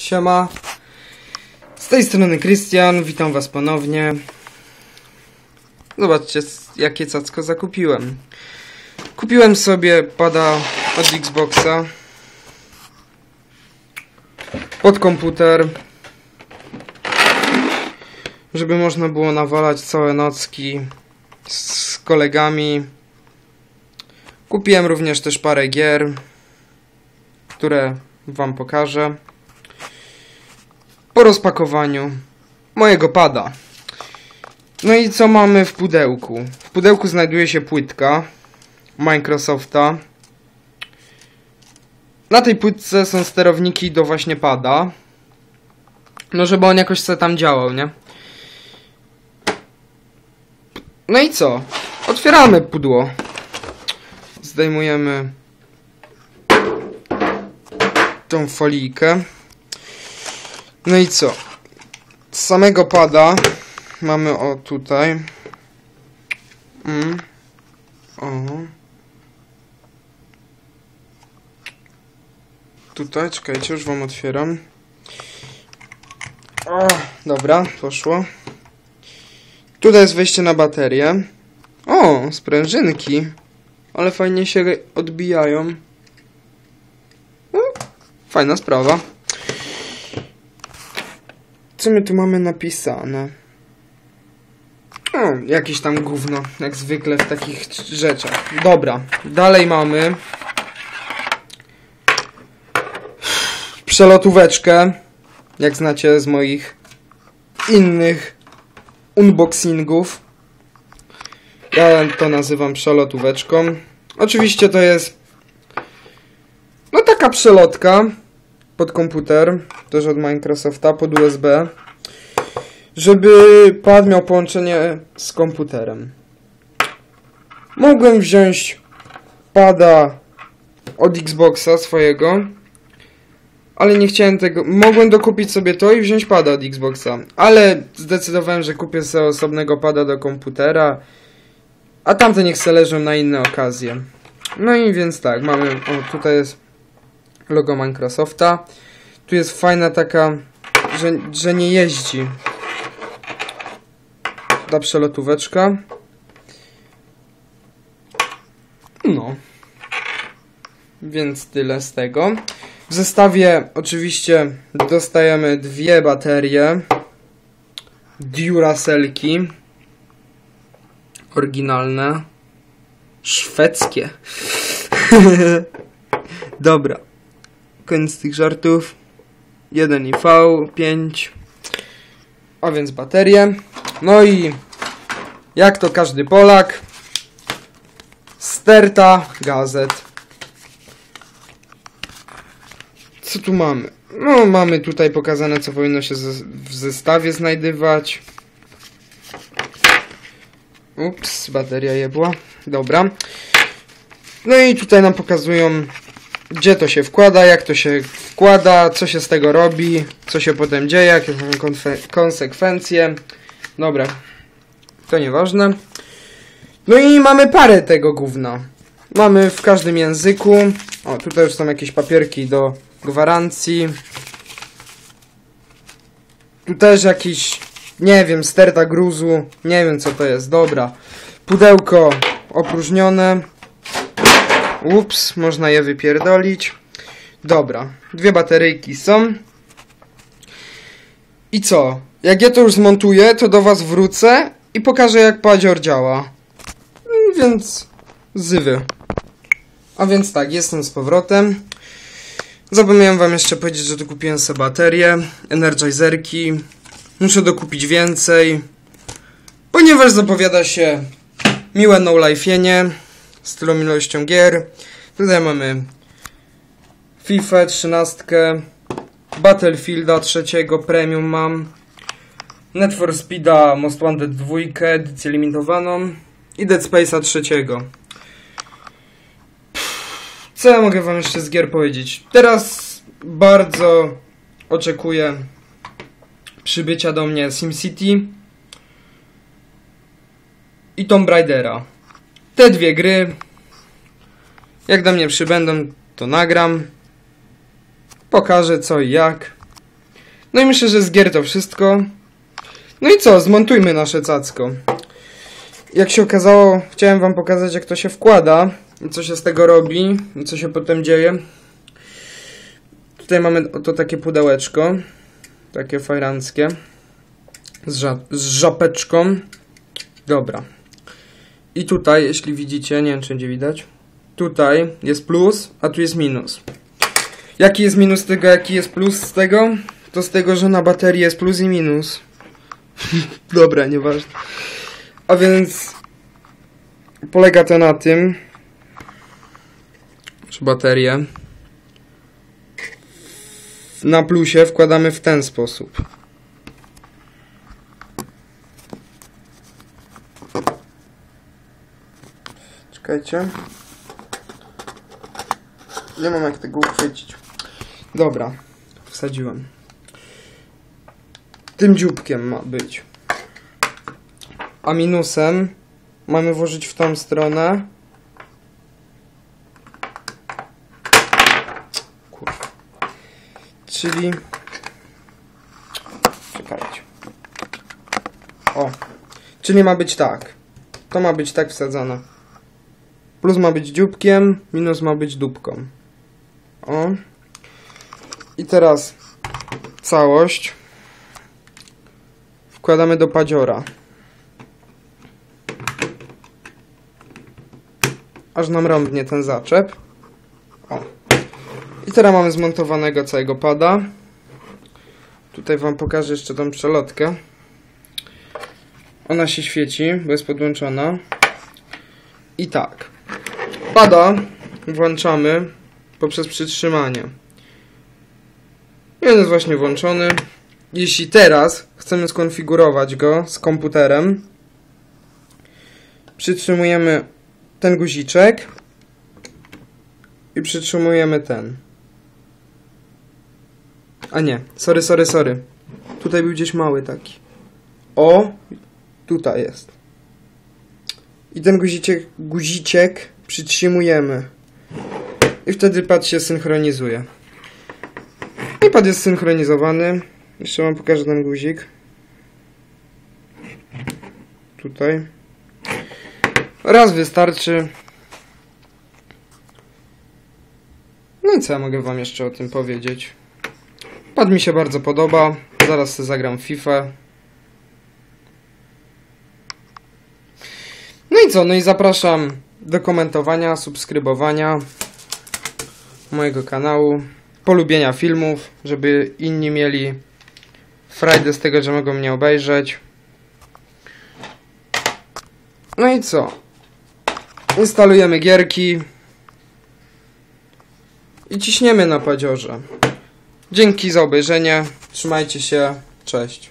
Siema. Z tej strony Krystian, witam was ponownie. Zobaczcie, jakie cacko zakupiłem. Kupiłem sobie pada od Xboxa. Pod komputer. Żeby można było nawalać całe nocki z kolegami. Kupiłem również też parę gier, które wam pokażę po rozpakowaniu mojego pada. No i co mamy w pudełku? W pudełku znajduje się płytka Microsofta. Na tej płytce są sterowniki do właśnie pada. No żeby on jakoś sobie tam działał, nie? No i co? Otwieramy pudło. Zdejmujemy tą folijkę. No i co? Z samego pada mamy o tutaj. Mm. O. Tutaj, czekajcie, już wam otwieram. O, dobra, poszło. Tutaj jest wejście na baterię. O, sprężynki. Ale fajnie się odbijają. No, fajna sprawa. Co my tu mamy napisane? O, jakieś tam gówno, jak zwykle w takich rzeczach. Dobra, dalej mamy przelotóweczkę, jak znacie z moich innych unboxingów. Ja to nazywam przelotóweczką. Oczywiście to jest no taka przelotka pod komputer, też od Microsofta, pod USB, żeby pad miał połączenie z komputerem. Mogłem wziąć pada od Xboxa swojego, ale nie chciałem tego. Mogłem dokupić sobie to i wziąć pada od Xboxa, ale zdecydowałem, że kupię sobie osobnego pada do komputera, a tamte niech se leżą na inne okazje. No i więc tak, mamy, o tutaj jest logo Microsofta. Tu jest fajna taka, że, że nie jeździ. Ta przelotóweczka. No. Więc tyle z tego. W zestawie oczywiście dostajemy dwie baterie. Duracelki. Oryginalne. Szwedzkie. Dobra. Koniec tych żartów. 1 IV, 5. A więc baterie. No i jak to każdy Polak. Sterta gazet. Co tu mamy? No, mamy tutaj pokazane, co powinno się w zestawie znajdywać. Ups, bateria jebła. Dobra. No i tutaj nam pokazują, gdzie to się wkłada, jak to się wkłada, co się z tego robi, co się potem dzieje, jakie są konsekwencje. Dobra, to nieważne. No i mamy parę tego gówna. Mamy w każdym języku. O, tutaj już są jakieś papierki do gwarancji. Tu też jakiś, nie wiem, sterta gruzu. Nie wiem co to jest, dobra. Pudełko opróżnione. Ups, można je wypierdolić. Dobra, dwie bateryjki są. I co? Jak ja to już zmontuję, to do was wrócę i pokażę jak padzior działa. Mm, Więc zywy. A więc tak, jestem z powrotem. Zapomniałem wam jeszcze powiedzieć, że tu kupiłem sobie baterie, energizerki. Muszę dokupić więcej, ponieważ zapowiada się miłe no-life'ienie z tylą ilością gier. Tutaj mamy FIFA 13, Battlefielda 3 premium mam, Need for Speeda Most Wanted 2, edycję limitowaną i Dead Space'a 3. Co ja mogę wam jeszcze z gier powiedzieć? Teraz bardzo oczekuję przybycia do mnie SimCity i Tomb Raidera. Te dwie gry, jak do mnie przybędą, to nagram. Pokażę co i jak. No i myślę, że z gier to wszystko. No i co, zmontujmy nasze cacko. Jak się okazało, chciałem wam pokazać jak to się wkłada, co się z tego robi, co się potem dzieje. Tutaj mamy oto takie pudełeczko, takie fajranckie, z, ża z żapeczką. Dobra. I tutaj, jeśli widzicie, nie wiem czy będzie widać, tutaj jest plus, a tu jest minus. Jaki jest minus tego, jaki jest plus z tego? To z tego, że na baterii jest plus i minus. Dobra, nieważne. A więc polega to na tym, że baterię na plusie wkładamy w ten sposób. Czekajcie. Nie mam jak tego uchwycić. Dobra, wsadziłem. Tym dzióbkiem ma być. A minusem mamy włożyć w tą stronę. Kurwa. Czyli... Czekajcie. O. Czyli ma być tak. To ma być tak wsadzone. Plus ma być dzióbkiem, minus ma być dupką. O. I teraz całość wkładamy do padziora. Aż nam rąbnie ten zaczep. O. I teraz mamy zmontowanego całego pada. Tutaj wam pokażę jeszcze tą przelotkę. Ona się świeci, bo jest podłączona. I tak. Pada włączamy poprzez przytrzymanie. I on jest właśnie włączony. Jeśli teraz chcemy skonfigurować go z komputerem, przytrzymujemy ten guziczek i przytrzymujemy ten. A nie, sorry, sorry, sorry. Tutaj był gdzieś mały taki. O, tutaj jest. I ten guziczek, guziczek przytrzymujemy. I wtedy pad się synchronizuje. I pad jest synchronizowany. Jeszcze wam pokażę ten guzik. Tutaj. Raz wystarczy. No i co ja mogę wam jeszcze o tym powiedzieć? Pad mi się bardzo podoba. Zaraz sobie zagram FIFA. No i co? No i zapraszam do komentowania, subskrybowania mojego kanału, polubienia filmów, żeby inni mieli frajdę z tego, że mogą mnie obejrzeć. No i co? Instalujemy gierki i ciśniemy na padziorze. Dzięki za obejrzenie. Trzymajcie się. Cześć.